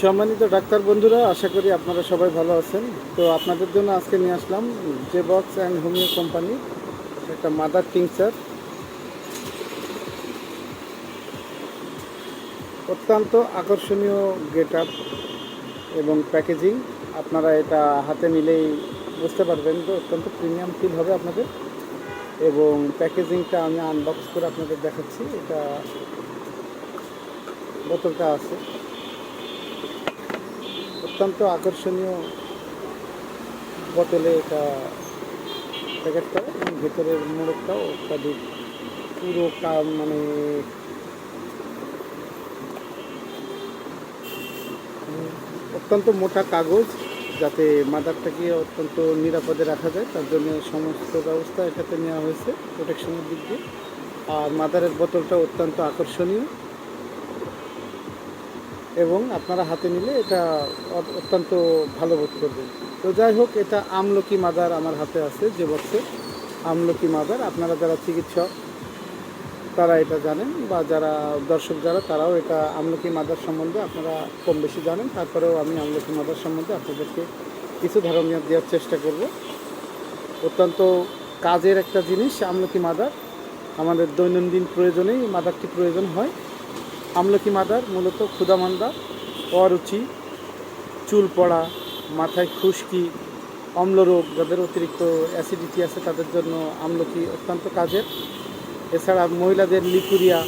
সম্মানিত ডাক্তার বন্ধুরা, আশা করি আপনারা সবাই ভালো আছেন। তো আপনাদের জন্য আজকে নিয়ে আসলাম যে বক্স অ্যান্ড হোমিও কোম্পানি একটা মাদার টিংচার অত্যন্ত আকর্ষণীয় গেট আপ এবং প্যাকেজিং। আপনারা এটা হাতে নিলেই বুঝতে পারবেন তো অত্যন্ত প্রিমিয়াম ফিল হবে আপনাদের। এবং প্যাকেজিংটা আমি আনবক্স করে আপনাদের দেখাচ্ছি। এটা বোতলটা আছে। অত্যন্ত আকর্ষণীয় বোতলে এটা প্যাকেট করে। এবং ভেতরের মোড়কটাও অত্যাধিক পুরো মানে অত্যন্ত মোটা কাগজ যাতে মাদারটাকে অত্যন্ত নিরাপদে রাখা যায়। তার জন্য সমস্ত ব্যবস্থা এটাতে নেওয়া হয়েছে প্রোটেকশনের দিক দিয়ে। আর মাদারের বোতলটা অত্যন্ত আকর্ষণীয়। এবং আপনারা হাতে নিলে এটা অত্যন্ত ভালো বোধ করবেন। তো যাই হোক, এটা আমলকি মাদার আমার হাতে আছে যে বক্সে। আমলকি মাদার, আপনারা যারা চিকিৎসক, তারা এটা জানেন বা যারা দর্শক যারা, তারাও এটা আমলকি মাদার সম্বন্ধে আপনারা কম বেশি জানেন। তারপরেও আমি আমলকি মাদার সম্বন্ধে আপনাদেরকে কিছু ধারণা দেওয়ার চেষ্টা করব। অত্যন্ত কাজের একটা জিনিস, আমলকি মাদার। আমাদের দৈনন্দিন প্রয়োজনেই মাদারটি প্রয়োজন হয়। আমলকি মাদার, মূলত ক্ষুদামান্দা অরুচি, চুল পড়া, মাথায় খুশকি, অম্লরোগ যাদের অতিরিক্ত অ্যাসিডিটি আছে তাদের জন্য আমলকি অত্যন্ত কাজের। এছাড়া মহিলাদের লিকুরিয়া,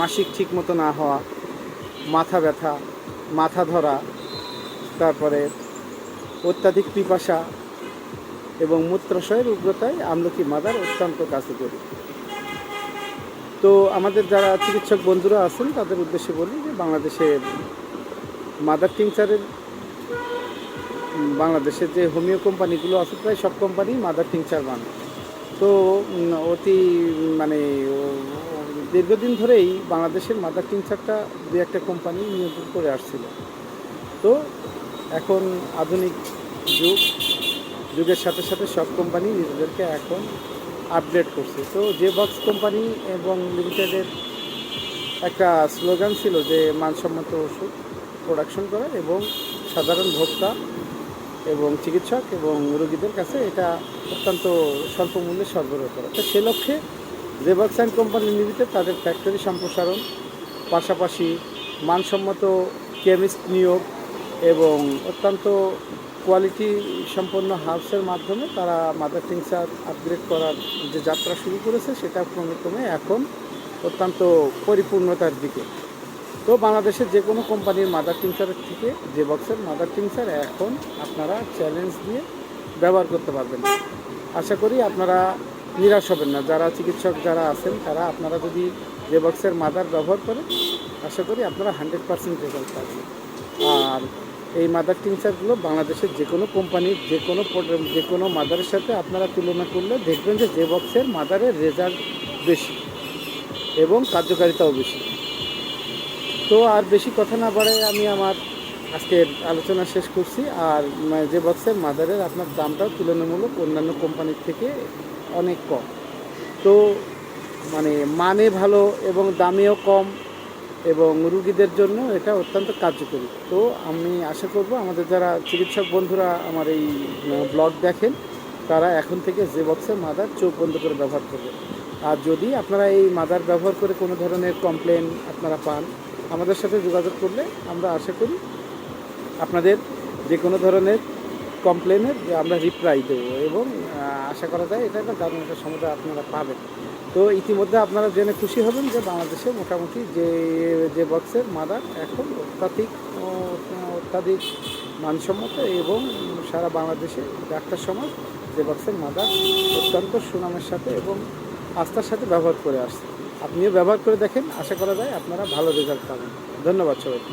মাসিক ঠিক মতো না হওয়া, মাথা ব্যথা, মাথা ধরা, তারপরে অত্যাধিক পিপাসা এবং মূত্রাশয়ের উগ্রতায় আমলকি মাদার অত্যন্ত কার্যকরী। তো আমাদের যারা চিকিৎসক বন্ধুরা আছেন তাদের উদ্দেশ্যে বলি যে বাংলাদেশে মাদার টিংচারের উম, বাংলাদেশের যে হোমিও কোম্পানিগুলো আছে প্রায় সব কোম্পানি মাদার টিংচার বানায়। তো অতি মানে দীর্ঘদিন ধরেই বাংলাদেশের মাদার টিংচারটা দু একটা কোম্পানি নিয়ন্ত্রণ করে আসছিল। তো এখন আধুনিক যুগ যুগের সাথে সাথে সব কোম্পানি নিজেদেরকে এখন আপডেট করছে। তো যে বক্স কোম্পানি এবং লিমিটেডের একটা স্লোগান ছিল যে মানসম্মত ওষুধ প্রোডাকশন করা এবং সাধারণ ভোক্তা এবং চিকিৎসক এবং রোগীদের কাছে এটা অত্যন্ত স্বল্প মূল্যে সরবরাহ করা। তো সে লক্ষ্যে J Box and company limited তাদের ফ্যাক্টরি সম্প্রসারণ, পাশাপাশি মানসম্মত কেমিস্ট নিয়োগ এবং অত্যন্ত কোয়ালিটি সম্পন্ন হাউসের মাধ্যমে তারা মাদার টিংসার আপগ্রেড করার যে যাত্রা শুরু করেছে, সেটা ক্রমে ক্রমে এখন অত্যন্ত পরিপূর্ণতার দিকে। তো বাংলাদেশের যে কোনো কোম্পানির মাদার টিংসারের থেকে যে বক্সের মাদার টিংসার এখন আপনারা চ্যালেঞ্জ দিয়ে ব্যবহার করতে পারবেন। আশা করি আপনারা নিরাশ হবেন না। যারা চিকিৎসক যারা আছেন, তারা আপনারা যদি যে বক্সের মাদার ব্যবহার করেন, আশা করি আপনারা হান্ড্রেড পার্সেন্ট রেজাল্ট পাবেন। আর এই মাদার টিংচারগুলো বাংলাদেশের যে কোনো কোম্পানির যে কোনো যে কোনো মাদারের সাথে আপনারা তুলনা করলে দেখবেন যে যে বক্সের মাদারের রেজাল্ট বেশি এবং কার্যকারিতাও বেশি। তো আর বেশি কথা না বাড়ায় আমি আমার আজকের আলোচনা শেষ করছি। আর যে বক্সের মাদারের আপনার দামটাও তুলনামূলক অন্যান্য কোম্পানির থেকে অনেক কম। তো মানে মানে ভালো এবং দামেও কম। এবং রুগীদের জন্য এটা অত্যন্ত কার্যকরী। তো আমি আশা করব আমাদের যারা চিকিৎসক বন্ধুরা আমার এই ব্লগ দেখেন, তারা এখন থেকে যে বক্সের মাদার চোখ বন্ধ করে ব্যবহার করবেন। আর যদি আপনারা এই মাদার ব্যবহার করে কোনো ধরনের কমপ্লেন আপনারা পান, আমাদের সাথে যোগাযোগ করলে আমরা আশা করি আপনাদের যে কোনো ধরনের কমপ্লেনের আমরা রিপ্লাই দেবো এবং আশা করা যায় এটা একটা দারুণ একটা সমাধান আপনারা পাবেন। তো ইতিমধ্যে আপনারা জেনে খুশি হবেন যে বাংলাদেশে মোটামুটি যে যে বক্সের মাদার এখন অত্যাধিক অত্যাধিক মানসম্মত এবং সারা বাংলাদেশে ডাক্তার সমাজ যে বক্সের মাদার অত্যন্ত সুনামের সাথে এবং আস্থার সাথে ব্যবহার করে আসছে। আপনিও ব্যবহার করে দেখেন, আশা করা যায় আপনারা ভালো রেজাল্ট পাবেন। ধন্যবাদ সবাইকে।